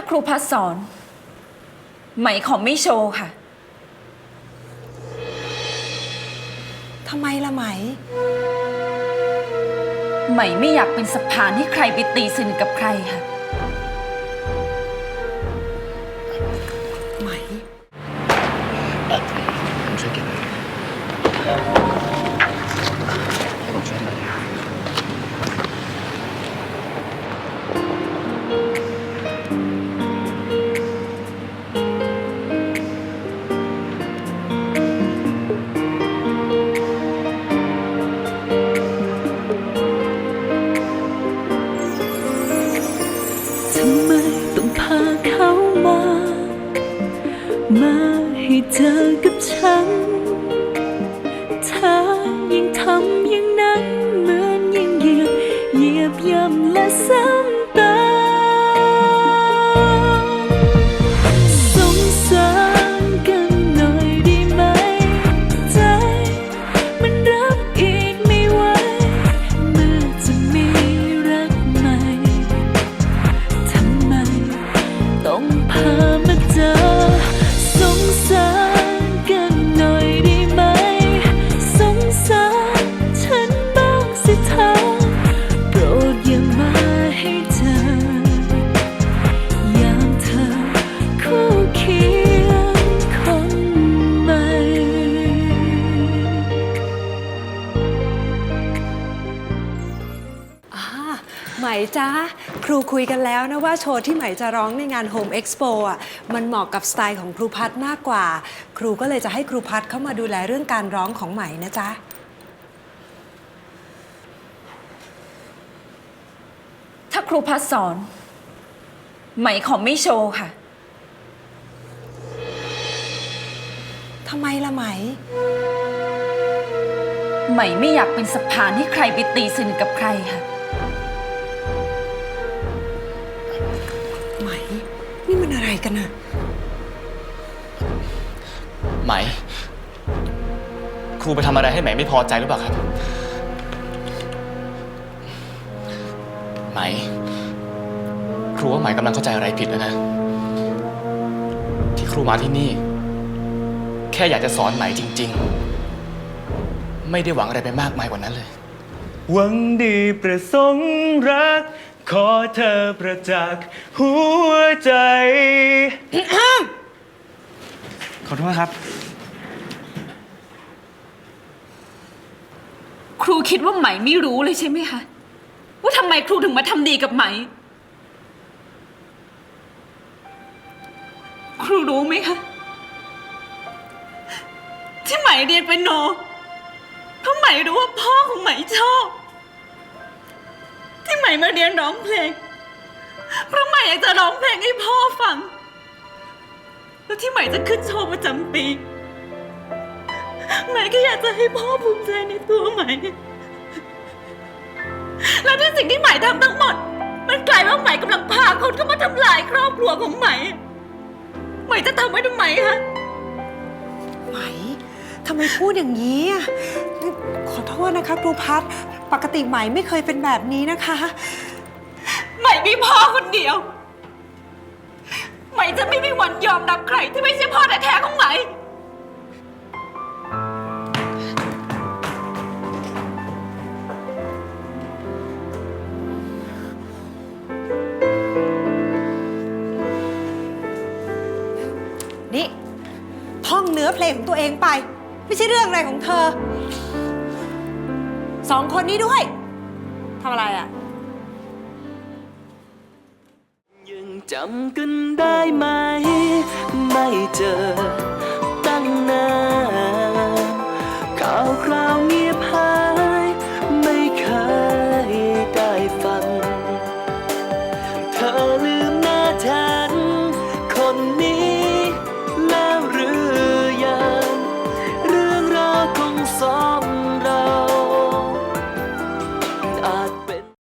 าครูพัดสอน ไหมขอไม่โชว์ค่ะ ทำไมละไหม ไหมไม่อยากเป็นสะพานให้ใครไปตีสนิทกับใครค่ะ ไหม เธอกับฉัน มจ้าครูคุยกันแล้วนะว่าโชว์ที่ไหมจะร้องในงาน Home Expo อะมันเหมาะกับสไตล์ของครูพัดมากกว่า ครูก็เลยจะให้ครูพัดเข้ามาดูแลเรื่องการร้องของไหมนะจ๊ะถ้าครูพัดสอน ไหมขอไม่โชว์ค่ะ ทำไมละไหม ไหมไม่อยากเป็นสะพานให้ใครไปตีสนิทกับใครค่ะ ไหม นี่มันอะไรกันอะไหม ครูไปทำอะไรให้ไหมไม่พอใจหรือเปล่าครับ ไหม ครูว่าไหมกำลังเข้าใจอะไรผิดแล้วนะ ที่ครูมาที่นี่ แค่อยากจะสอนไหมจริง ๆ ไม่ได้หวังอะไรไปมากมายกว่านั้นเลย หวังดีประสงค์รัก ขอเธอประจักษ์หัวใจ ขอโทษครับ ครูคิดว่าไหมไม่รู้เลยใช่ไหมคะ ว่าทำไมครูถึงมาทำดีกับไหม ครูรู้ไหมคะ ที่ไหมเรียนเป็นโนเพราะไหมรู้ว่าพ่อของไหมชอบ ที่ไหม่มาเรียนร้องเพลง เพราะไหม่อยากจะร้องเพลงให้พ่อฟัง แล้วที่ไหม่จะขึ้นโชว์ประจำปีไหม่ก็อยากจะให้พ่อภูมิใจในตัวไหม่ แล้วที่สิ่งที่ไหม่ทำทั้งหมด มันกลายว่าไหม่กำลังพาคนเข้ามาทำลายครอบครัวของไหมไหม่จะทำไว้ทำไมคะไหมทำไมพูดอย่างนี้อะขอโทษนะคะครูพัด ปกติไหมไม่เคยเป็นแบบนี้นะคะ ไหมมีพ่อคนเดียว ไหมจะไม่มีวันยอมรับใครที่ไม่ใช่พ่อแท้ๆของไหม นี่ ท่องเนื้อเพลงของตัวเองไป ไม่ใช่เรื่องอะไรของเธอ สองคนนี้ด้วยทำอะไรอะ ยังจำกันได้ไหม ไม่เจอตั้งนานข่าวคราวนี้